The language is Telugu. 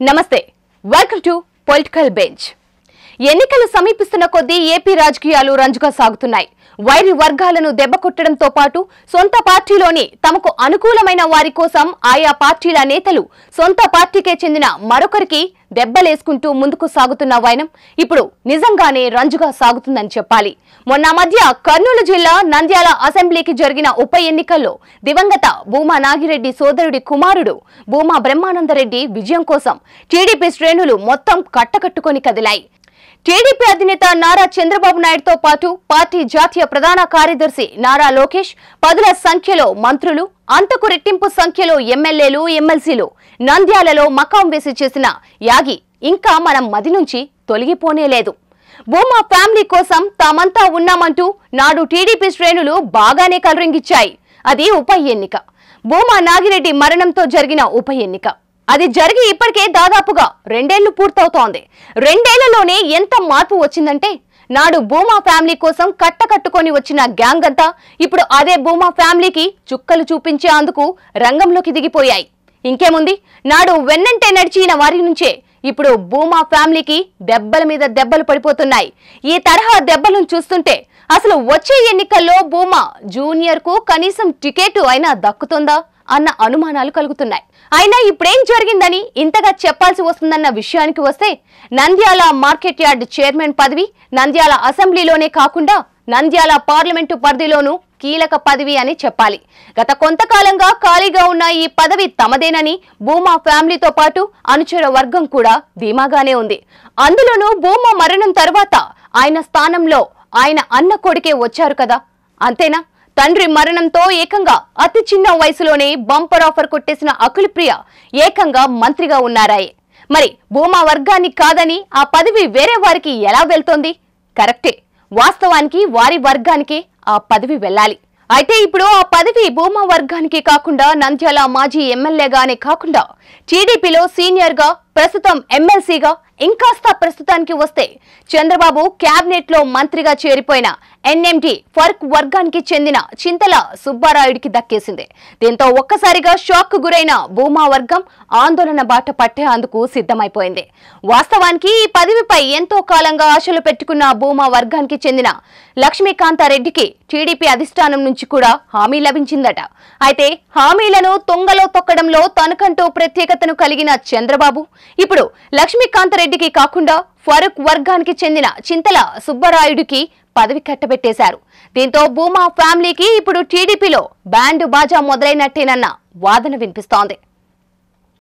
నమస్తే వెల్కమ్ టు పొలిటికల్ బెంచ్ ఎన్నికలు సమీపిస్తున్న కొద్దీ ఏపీ రాజకీయాలు రంజుగా సాగుతున్నాయి. వైరి వర్గాలను దెబ్బకొట్టడంతో పాటు సొంత పార్టీలోని తమకు అనుకూలమైన వారి కోసం ఆయా పార్టీల నేతలు సొంత పార్టీకే చెందిన మరొకరికి దెబ్బలేసుకుంటూ ముందుకు సాగుతున్న వైనం ఇప్పుడు నిజంగానే రంజుగా సాగుతుందని చెప్పాలి. మొన్న మధ్య కర్నూలు జిల్లా నంద్యాల అసెంబ్లీకి జరిగిన ఉప ఎన్నికల్లో దివంగత భూమా నాగిరెడ్డి సోదరుడి కుమారుడు భూమా బ్రహ్మానందరెడ్డి విజయం కోసం టీడీపీ శ్రేణులు మొత్తం కట్టకట్టుకొని కదిలాయి. టీడీపీ అధినేత నారా చంద్రబాబు నాయుడుతో పాటు పార్టీ జాతీయ ప్రధాన కార్యదర్శి నారా లోకేష్ పదుల సంఖ్యలో మంత్రులు అంతకు రెట్టింపు సంఖ్యలో ఎమ్మెల్యేలు ఎమ్మెల్సీలు నంద్యాలలో మకాం వేసి చేసిన యాగి ఇంకా మనం మది నుంచి తొలగిపోనే లేదు. భూమా ఫ్యామిలీ కోసం తామంతా ఉన్నామంటూ నాడు టీడీపీ శ్రేణులు బాగానే కలరింగిచ్చాయి. అది ఉప ఎన్నిక. భూమా నాగిరెడ్డి మరణంతో జరిగిన ఉప ఎన్నిక. అది జరిగి ఇప్పటికే దాదాపుగా రెండేళ్ళు పూర్తవుతోంది. రెండేళ్ళలోనే ఎంత మార్పు వచ్చిందంటే నాడు భూమా ఫ్యామిలీ కోసం కట్టకట్టుకొని వచ్చిన గ్యాంగ్ అంతా ఇప్పుడు అదే భూమా ఫ్యామిలీకి చుక్కలు చూపించే అందుకు రంగంలోకి దిగిపోయాయి. ఇంకేముంది? నాడు వెన్నంటే నడిచిన వారి నుంచే ఇప్పుడు భూమా ఫ్యామిలీకి దెబ్బల మీద దెబ్బలు పడిపోతున్నాయి. ఈ తరహా దెబ్బలను చూస్తుంటే అసలు వచ్చే ఎన్నికల్లో భూమా జూనియర్కు కనీసం టికెట్ అయినా దక్కుతుందా? అన్న అనుమానాలు కలుగుతున్నాయి. అయినా ఇప్పుడేం జరిగిందని ఇంతగా చెప్పాల్సి వస్తుందన్న విషయానికి వస్తే నంద్యాల మార్కెట్ యార్డ్ చైర్మన్ పదవి నంద్యాల అసెంబ్లీలోనే కాకుండా నంద్యాల పార్లమెంటు పరిధిలోనూ కీలక పదవి అని చెప్పాలి. గత కొంతకాలంగా ఖాళీగా ఉన్న ఈ పదవి తమదేనని భూమా ఫ్యామిలీతో పాటు అనుచర వర్గం కూడా ధీమాగానే ఉంది. అందులోనూ భూమా మరణం తర్వాత ఆయన స్థానంలో ఆయన అన్న కొడుకే వచ్చారు కదా. అంతేనా? తండ్రి మరణంతో ఏకంగా అతి చిన్న వయసులోనే బంపర్ ఆఫర్ కొట్టేసిన అఖిలప్రియ ఏకంగా మంత్రిగా ఉన్నారాయే. మరి భూమా వర్గాన్ని కాదని ఆ పదవి వేరే వారికి ఎలా వెళ్తోంది? కరెక్టే. వాస్తవానికి వారి వర్గానికే ఆ పదవి వెళ్ళాలి. అయితే ఇప్పుడు ఆ పదవి భూమా వర్గానికి కాకుండా నంద్యాల మాజీ ఎమ్మెల్యేగానే కాకుండా టీడీపీలో సీనియర్గా ప్రస్తుతం ఎమ్మెల్సీగా ఇంకాస్త ప్రస్తుతానికి వస్తే చంద్రబాబు క్యాబినెట్లో మంత్రిగా చేరిపోయిన ఎన్ఎండి ఫర్క్ వర్గానికి చెందిన చింతల సుబ్బారాయుడికి దక్కేసింది. దీంతో ఒక్కసారిగా షాక్కు గురైన భూమా వర్గం ఆందోళన బాట పట్టేందుకు సిద్ధమైపోయింది. వాస్తవానికి ఈ పదవిపై ఎంతో కాలంగా ఆశలు పెట్టుకున్న భూమా వర్గానికి చెందిన లక్ష్మీకాంతారెడ్డికి టీడీపీ అధిష్టానం నుంచి కూడా హామీ లభించిందట. అయితే హామీలను తొంగలో తొక్కడంలో తనకంటూ ప్రత్యేకతను కలిగిన చంద్రబాబు ఇప్పుడు లక్ష్మీకాంతరెడ్డికి కాకుండా ఫరూక్ వర్గానికి చెందిన చింతల సుబ్బరాయుడికి పదవి కట్టబెట్టేశారు. దీంతో భూమా ఫ్యామిలీకి ఇప్పుడు టీడీపీలో బ్యాండ్ బాజా మొదలైనట్టేనన్న వాదన వినిపిస్తోంది.